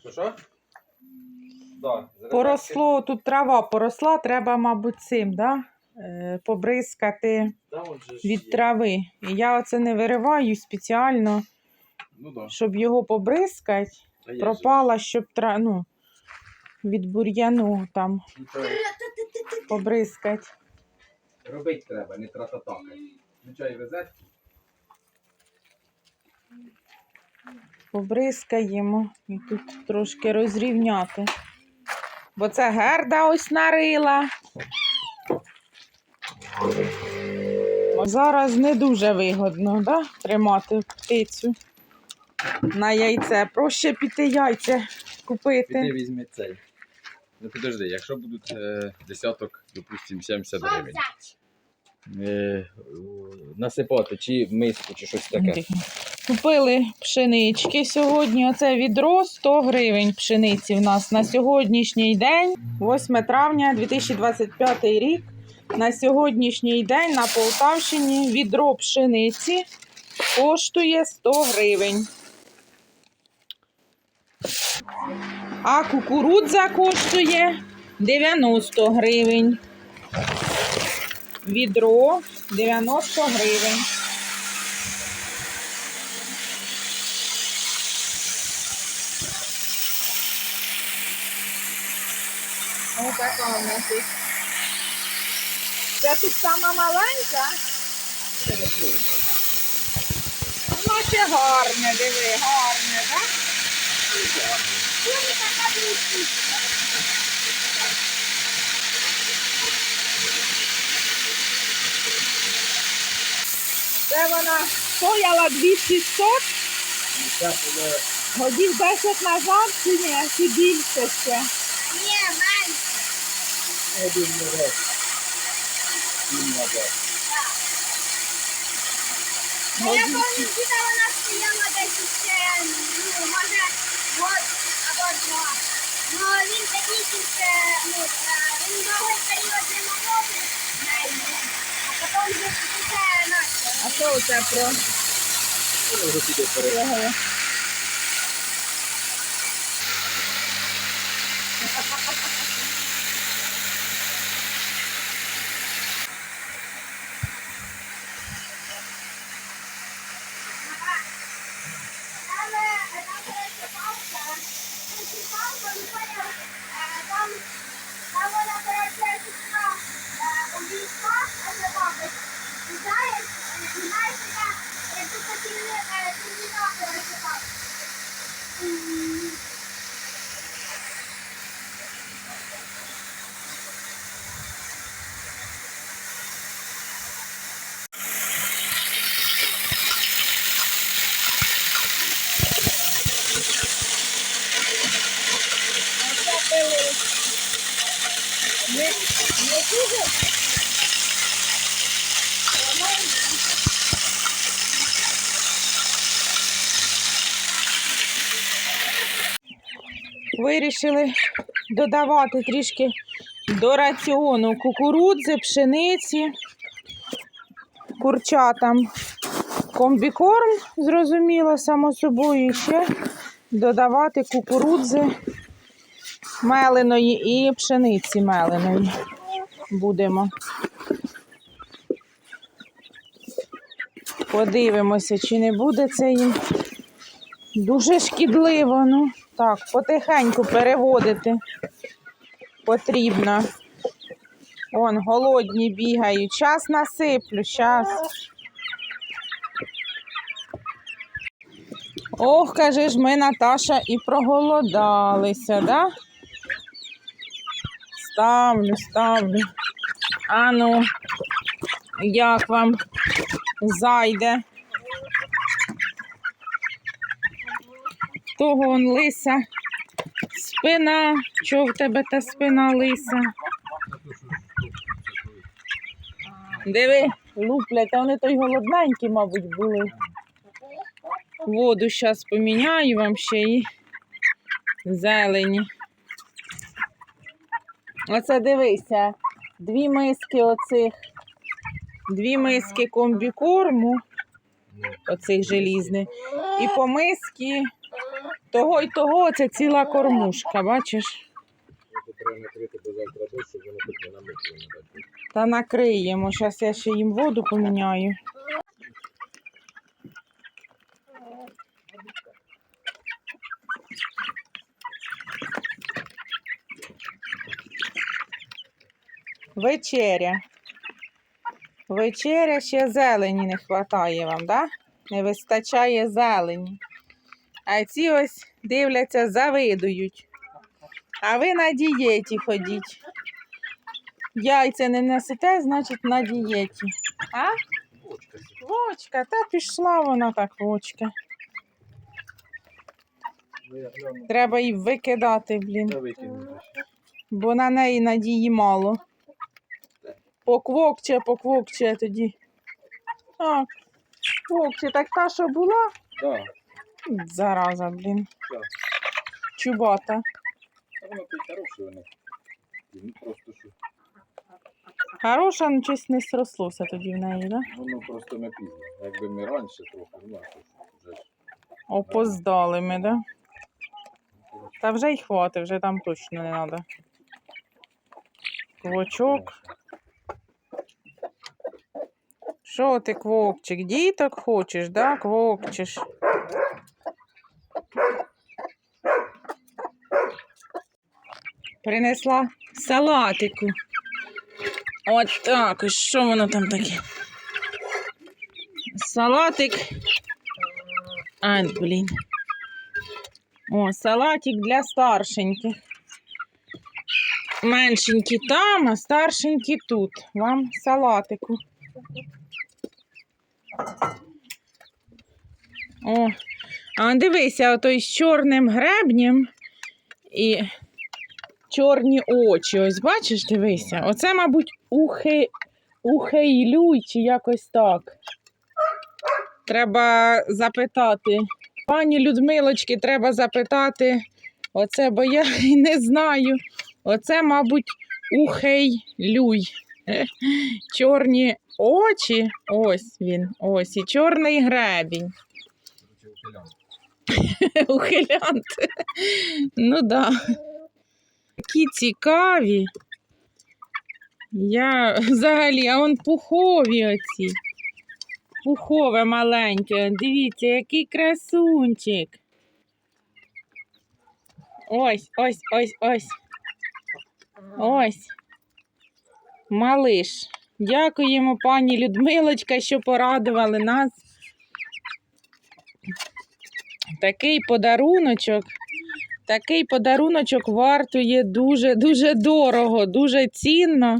Що що? Да, Поросло, тут трава поросла, треба, мабуть, цим, да? е, побризкати Да, он же ж від є. трави. І я оце не вириваю спеціально, Ну да. щоб його побризкати. А є Пропала, щоб тра... ну, від бур'яну там ж. Ну, то побризкати. Робить треба, не трататакати. Включай розетку. Побризкаємо і тут трошки розрівняти. Бо це герда ось нарила. Зараз не дуже вигодно да? тримати птицю на яйце. Проще піти яйця Піди купити. візьми цей. Ну підожди, якщо будуть е, десяток, допустим, 70 гривень. Е, насипати чи миску, чи щось таке. Купили пшенички сьогодні. Оце відро 100 гривень пшениці в нас на сьогоднішній день, 8 травня 2025 рік. На сьогоднішній день на Полтавщині відро пшениці коштує 100 гривень. А кукурудза коштує 90 гривень. Відро 90 гривень. Ось така у нас їх. Це тут сама маленька. Ну, ще гарне, диви, гарне, так? Це вона стояла 2600, Це буде годів 10 назад чи ні, чи більше ще. Один назад. Він назад. Ну, Я пам'ятаю, діда вона стояла десь ще, ну, може, год або два. Ну, він такий ще, ну, він довгий період не молодий, а потім вже це наче. А що це про Він вже піде вперед. його? Там, е, там, коротше, палка, ну, ці палка, ну, поняв, е, там, там вона, коротше, пішла, е, обійшла, а не бабить. І знаєш, е, і знаєш, яка, як тут такі, е, кімніка, коротше, так. М. Оце пили. Не, не дуже. Вирішили додавати трішки до раціону кукурудзи, пшениці, курчатам. Комбікорм, зрозуміло, само собою, і ще додавати кукурудзи меленої і пшениці меленої будемо. Подивимося, чи не буде це їм дуже шкідливо. Ну, так, потихеньку переводити потрібно. Вон, голодні бігають. Час насиплю, час. Ох, каже ж, ми, Наташа, і проголодалися, да? Ставлю, ставлю. Ану, як вам зайде? Того он лиса. Спина. Чого в тебе та спина лиса? Диви, луплять, а вони той голодненькі, мабуть, були. Воду зараз поміняю вам ще і зелені. Оце дивися, дві миски оцих, дві миски комбікорму, оцих желізних, і по миски Того й того це ціла кормушка, бачиш? Та накриємо. Зараз я ще їм воду поміняю. Вечеря. Вечеря ще зелені не вистачає вам, да? Не вистачає зелені. А ці ось дивляться, завидують. А ви на дієті ходіть. Яйця не несете, значить на дієті. А? Вочка, та пішла вона так, вочка. Треба її викидати, блін, бо на неї надії мало. Поквокче, поквокче тоді. А, квокче, так та, що була? Да. Зараза, блін. Так. Чубата. Та воно то й хороше воно. Ну просто що. Хороша, ну щось не срослося тоді в неї, да? Воно просто ми пізно. Якби ми раніше трохи, ну а ж, вже ж. Опоздали ми, да? ну, Та вже й хватить, вже там точно не треба. Квочок. Що ти, квокчик, діток хочеш, да, квокчиш? Принесла салатику. От так, ось що воно там таке? Салатик. А, блін. О, салатик для старшеньких. Меншенькі там, а старшенькі тут. Вам салатику. О, а дивися, отой з чорним гребнем і чорні очі. Ось бачиш, дивися. Оце, мабуть, ухи... ухейлюй чи якось так. Треба запитати. Пані Людмилочки, треба запитати. Оце, бо я не знаю. Оце, мабуть, ухейлюй. Е, Чорні очі. Ось він. Ось і чорний гребінь. Ухилянт. Ну да. Такі цікаві. Я взагалі, а он пухові оці. Пухове маленьке. Дивіться, який красунчик. Ось, ось, ось, ось. Ось. Малиш. Дякуємо, пані Людмилочка, що порадували нас. Такий подаруночок. Такий подаруночок вартує дуже-дуже дорого, дуже цінно.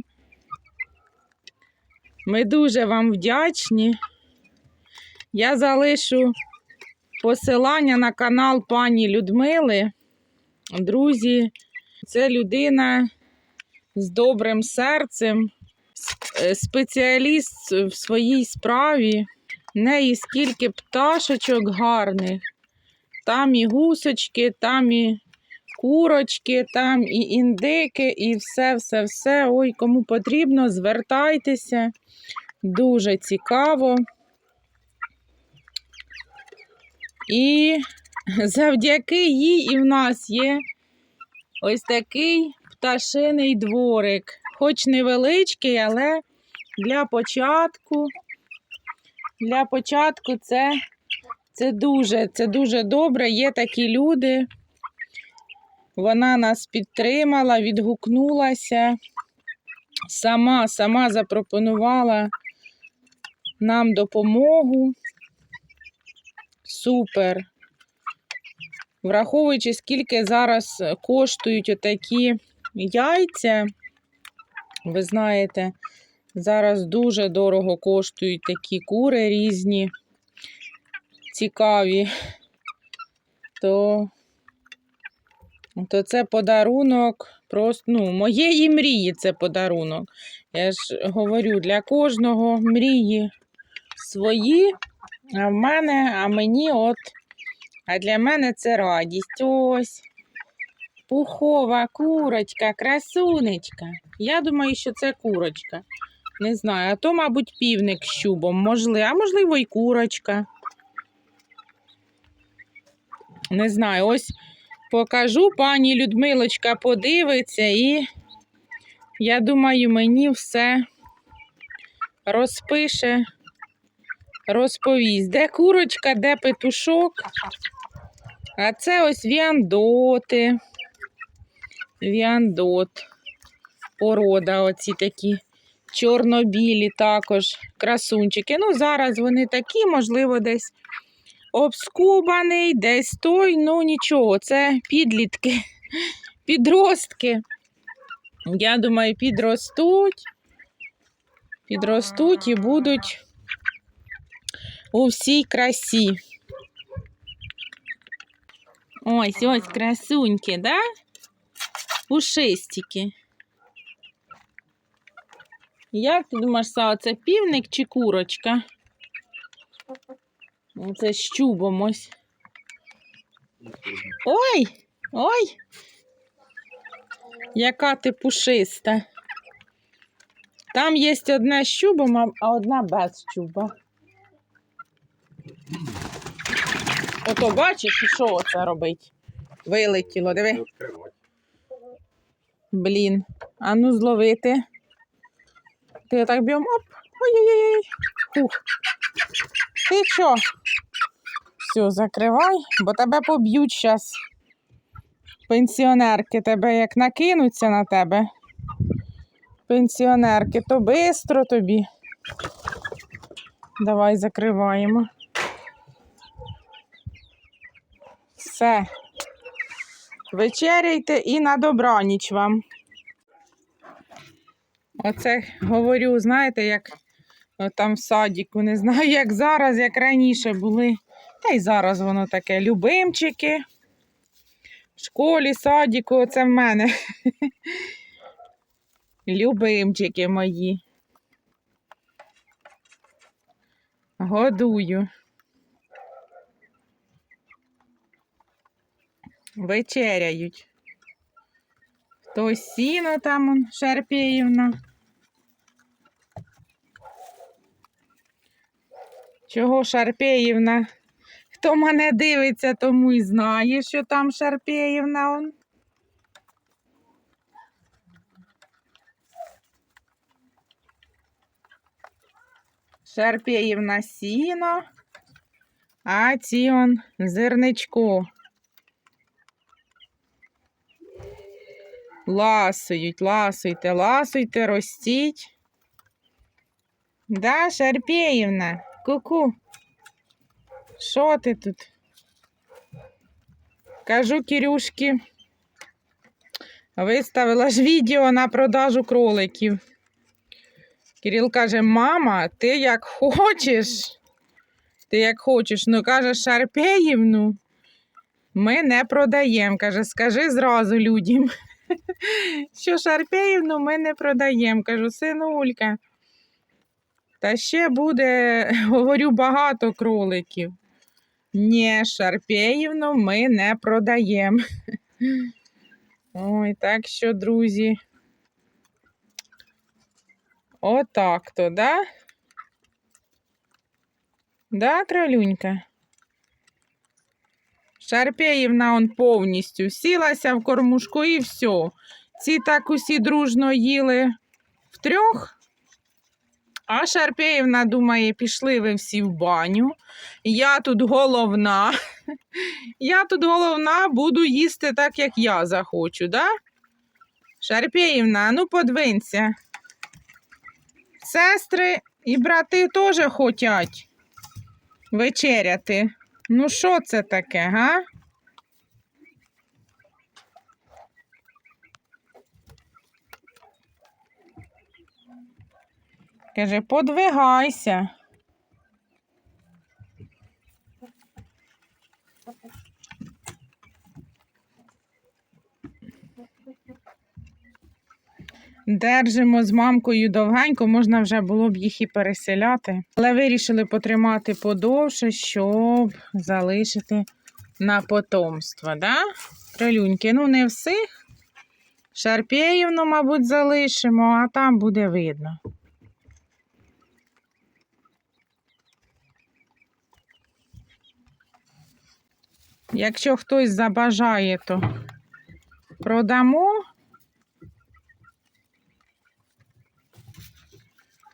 Ми дуже вам вдячні. Я залишу посилання на канал пані Людмили. Друзі, це людина з добрим серцем, спеціаліст в своїй справі. Неї скільки пташечок гарних. Там і гусочки, там і курочки, там і індики, і все, все, все. Ой, кому потрібно, звертайтеся. Дуже цікаво. І завдяки їй і в нас є ось такий пташиний дворик. Хоч невеличкий, але для початку, для початку це це дуже, це дуже добре. Є такі люди. Вона нас підтримала, відгукнулася, сама, сама запропонувала нам допомогу. Супер. Враховуючи, скільки зараз коштують отакі яйця, ви знаєте, зараз дуже дорого коштують такі кури різні цікаві, то, то це подарунок просто, ну, моєї мрії це подарунок. Я ж говорю, для кожного мрії свої, а в мене, а мені от, а для мене це радість. Ось. Пухова курочка, красунечка. Я думаю, що це курочка. Не знаю, а то, мабуть, півник з чубом, можливо, а можливо, і курочка. Не знаю, ось покажу, пані Людмилочка подивиться і я думаю, мені все розпише, розповість. Де курочка, де петушок. А це ось віандоти. Віандот. Порода, оці такі чорно-білі також красунчики. Ну, зараз вони такі, можливо, десь обскубаний, десь той, ну нічого, це підлітки, підростки. Я думаю, підростуть, підростуть і будуть у всій красі. Ось, ось красуньки, да? Пушистики. Як ти думаєш, Сава, це півник чи курочка? Ну, Це з чубом ось. Ой! Ой! Яка ти пушиста. Там є одна з чубом, а- одна без чуба. Ото бачиш, що оце робить? Вилетіло, диви. Блін. А ну зловити. Ти так б'єм. Оп. Ой-ой-ой. Хух. Ти що? Все, закривай, бо тебе поб'ють зараз. Пенсіонерки тебе як накинуться на тебе. Пенсіонерки, то бистро тобі. Давай закриваємо. Все. Вечеряйте і на добраніч вам. Оце говорю, знаєте, як там в садіку, не знаю, як зараз, як раніше були. Та й зараз воно таке. Любимчики. В школі, садіку, оце в мене. Любимчики мої. Годую. Вечеряють. Хтось сіно там он, Чого Шарпеївна? Хто мене дивиться, тому і знає, що там Шарпеївна он. Шарпеївна сіно, а ці он зерничко. Ласують, ласуйте, ласуйте, ростіть. Да, Шарпеївна, ку-ку. Що ти тут? Кажу, Кирюшки, виставила ж відео на продажу кроликів. Кирил каже, мама, ти як хочеш, ти як хочеш, ну каже, Шарпеївну, ми не продаємо. Каже, скажи зразу людям, що Шарпеївну ми не продаємо. Кажу, синулька. Та ще буде, говорю, багато кроликів. Ні, Шарпеївну ми не продаємо. Ой, так що, друзі. Отак то, да? Да, кралюнька? Шарпеївна он повністю сілася в кормушку і все. Ці так усі дружно їли втрьох. А Шарпеївна думає, пішли ви всі в баню. Я тут головна. Я тут головна, буду їсти так, як я захочу, да? Шарпеївна, ну подвинься. Сестри і брати теж хочуть вечеряти. Ну, що це таке, га? Каже, подвигайся. Держимо з мамкою довгенько, можна вже було б їх і переселяти. Але вирішили потримати подовше, щоб залишити на потомство. Да? Крилюньки, ну не всіх. Шарпеївну, мабуть, залишимо, а там буде видно. Якщо хтось забажає, то продамо.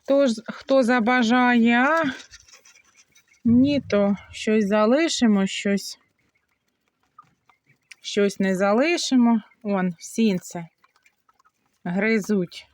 Хто, хто забажає, а ні, то щось залишимо, щось, щось не залишимо. Вон, сінце гризуть.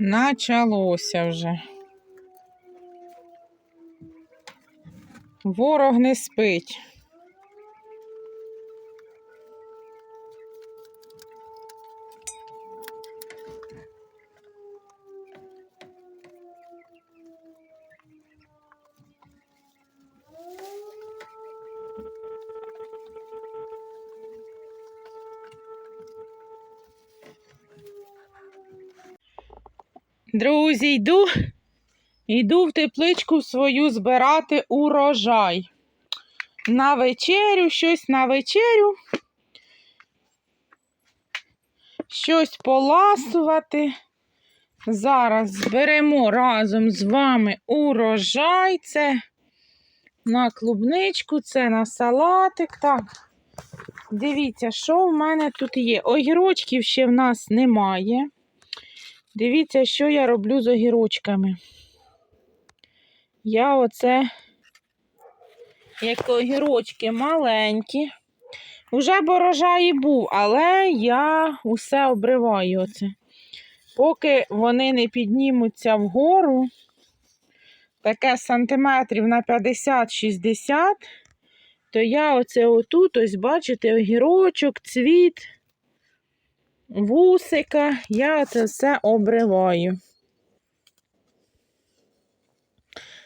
Началося вже. Ворог не спить. Друзі, йду, йду в тепличку свою збирати урожай. На вечерю, щось на вечерю. Щось поласувати. Зараз зберемо разом з вами урожай. Це на клубничку, це на салатик. Так, дивіться, що в мене тут є. Огірочків ще в нас немає. Дивіться, що я роблю з огірочками. Я оце, як огірочки маленькі. Уже борожай був, але я усе обриваю оце. Поки вони не піднімуться вгору, таке сантиметрів на 50-60, то я оце отут, ось бачите, огірочок, цвіт вусика, я це все обриваю.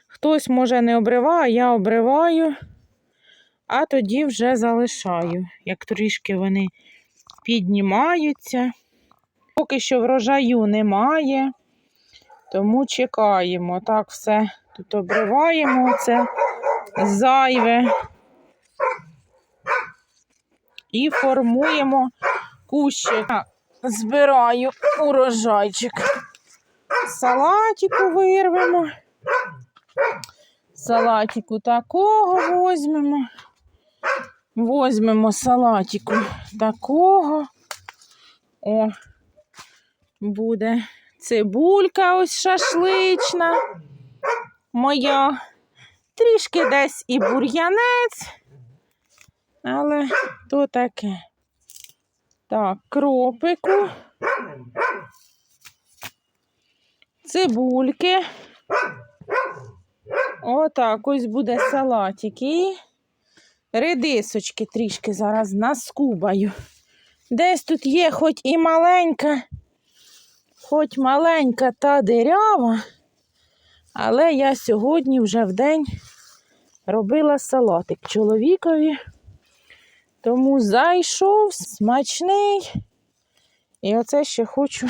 Хтось, може, не обриває, я обриваю, а тоді вже залишаю, як трішки вони піднімаються. Поки що врожаю немає, тому чекаємо. Так, все тут обриваємо це зайве і формуємо кущик. Збираю урожайчик. Салатику вирвемо. Салатику такого возьмемо. Возьмемо салатику такого. О, буде цибулька ось шашлична моя. Трішки десь і бур'янець, але то таке. Так, кропику, цибульки. Отак ось буде салатик. І редисочки трішки зараз наскубаю. Десь тут є хоч і маленька, хоч маленька та дирява, але я сьогодні вже в день робила салатик чоловікові. Тому зайшов смачний. І оце ще хочу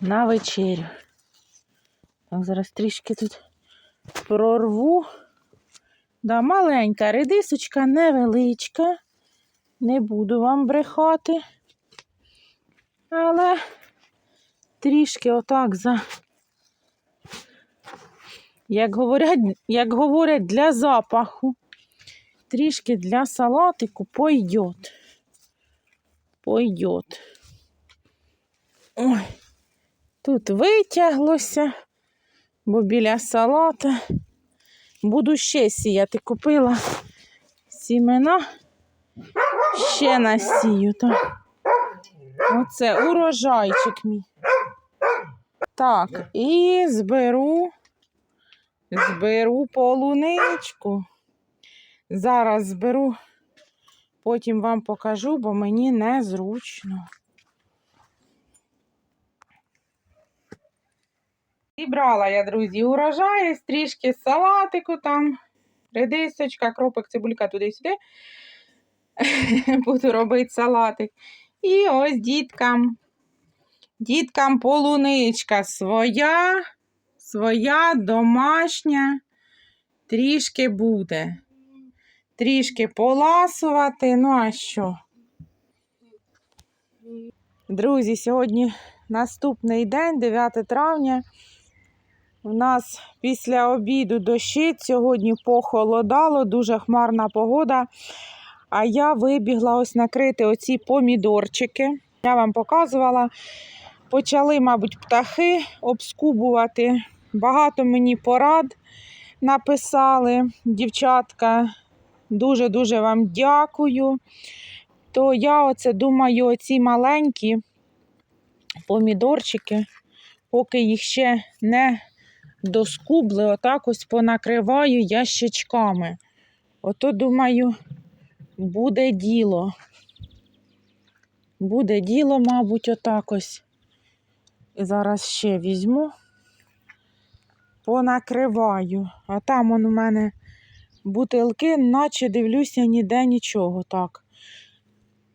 на вечерю. Так, зараз трішки тут прорву. Да, маленька редисочка, невеличка. Не буду вам брехати. Але трішки отак за, як говорять, як говорять, для запаху трішки для салатику пойдет. Пойдет. Ой, тут витяглося, бо біля салата буду ще сіяти. Купила сімена, ще насію. То. Оце урожайчик мій. Так, і зберу, зберу полуничку. Зараз зберу Потім вам покажу, бо мені незручно. Зібрала я, друзі, урожаї, трішки салатику там, редисочка, кропик, цибулька туди-сюди. Буду робити салатик. І ось діткам. Діткам полуничка своя, своя домашня. Трішки буде. Трішки поласувати. Ну, а що? Друзі, сьогодні наступний день, 9 травня. У нас після обіду дощить, сьогодні похолодало, дуже хмарна погода. А я вибігла ось накрити оці помідорчики. Я вам показувала. Почали, мабуть, птахи обскубувати. Багато мені порад написали. Дівчатка, дуже-дуже вам дякую. То я оце думаю, оці маленькі помідорчики, поки їх ще не доскубли, отак ось понакриваю ящичками. Ото, думаю, буде діло. Буде діло, мабуть, отак ось. Зараз ще візьму, понакриваю. А там он у мене бутилки, наче дивлюся, ніде нічого так.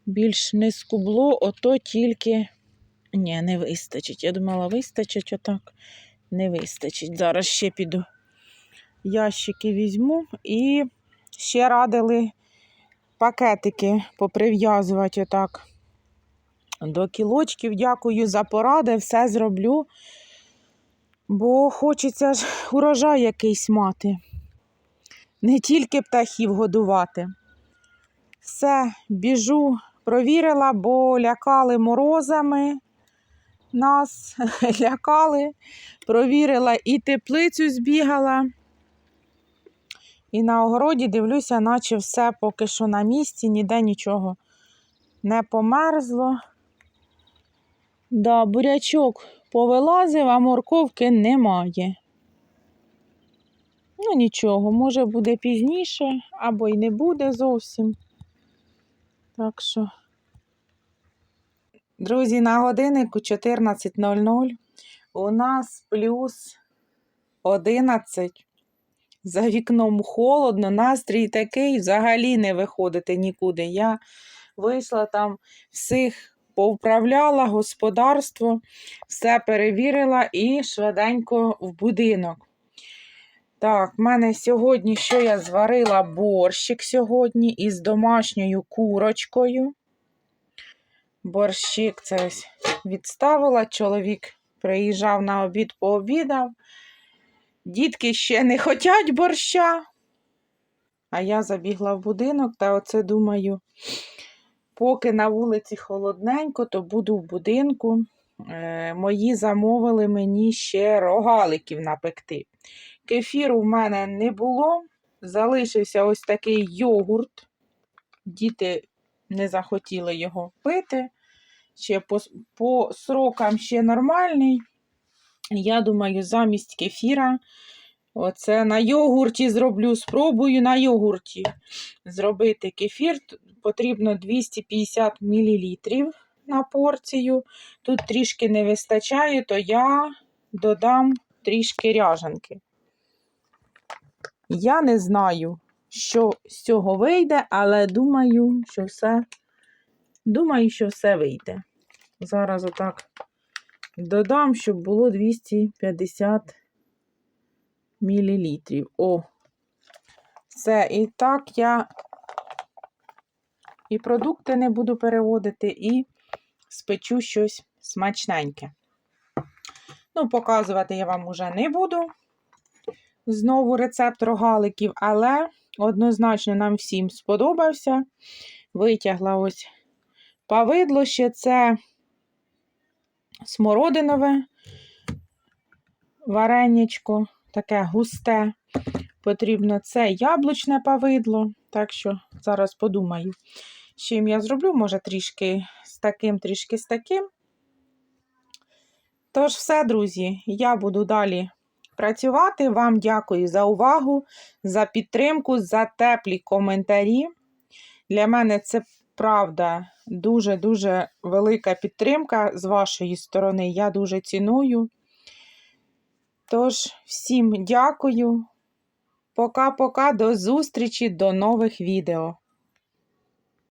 Більш не скубло, ото тільки. Ні, не вистачить. Я думала, вистачить отак. Не вистачить. Зараз ще піду. Ящики візьму і ще радили пакетики поприв'язувати отак до кілочків. Дякую за поради, все зроблю. Бо хочеться ж урожай якийсь мати. Не тільки птахів годувати. Все, біжу, провірила, бо лякали морозами. Нас лякали, провірила і теплицю збігала. І на огороді дивлюся, наче все поки що на місці, ніде нічого не померзло. Да, бурячок повилазив, а морковки немає. Ну, нічого, може буде пізніше, або й не буде зовсім. Так що, друзі, на годиннику 14.00 у нас плюс 11. За вікном холодно, настрій такий, взагалі не виходити нікуди. Я вийшла там всіх повправляла господарство, все перевірила і швиденько в будинок. Так, в мене сьогодні, що я зварила борщик сьогодні із домашньою курочкою. Борщик це відставила. Чоловік приїжджав на обід, пообідав. Дітки ще не хочуть борща. А я забігла в будинок та оце думаю, поки на вулиці холодненько, то буду в будинку. Е, мої замовили мені ще рогаликів напекти. Кефіру в мене не було. Залишився ось такий йогурт. Діти не захотіли його пити. Ще по, по срокам ще нормальний. Я думаю, замість кефіра. Оце на йогурті зроблю, спробую на йогурті зробити кефір. Потрібно 250 мл на порцію. Тут трішки не вистачає, то я додам трішки ряжанки. Я не знаю, що з цього вийде, але думаю, що все, думаю, що все вийде. Зараз отак додам, щоб було 250 мілілітрів. О, все. І так я і продукти не буду переводити, і спечу щось смачненьке. Ну, показувати я вам уже не буду. Знову рецепт рогаликів, але однозначно нам всім сподобався. Витягла ось павидло ще це смородинове варенячко, таке густе. Потрібно це яблучне павидло. Так що зараз подумаю, чим я зроблю, може, трішки з таким, трішки з таким. Тож, все, друзі, я буду далі працювати. Вам дякую за увагу, за підтримку, за теплі коментарі. Для мене це правда дуже-дуже велика підтримка з вашої сторони. Я дуже ціную. Тож, всім дякую. Пока-пока, до зустрічі, до нових відео.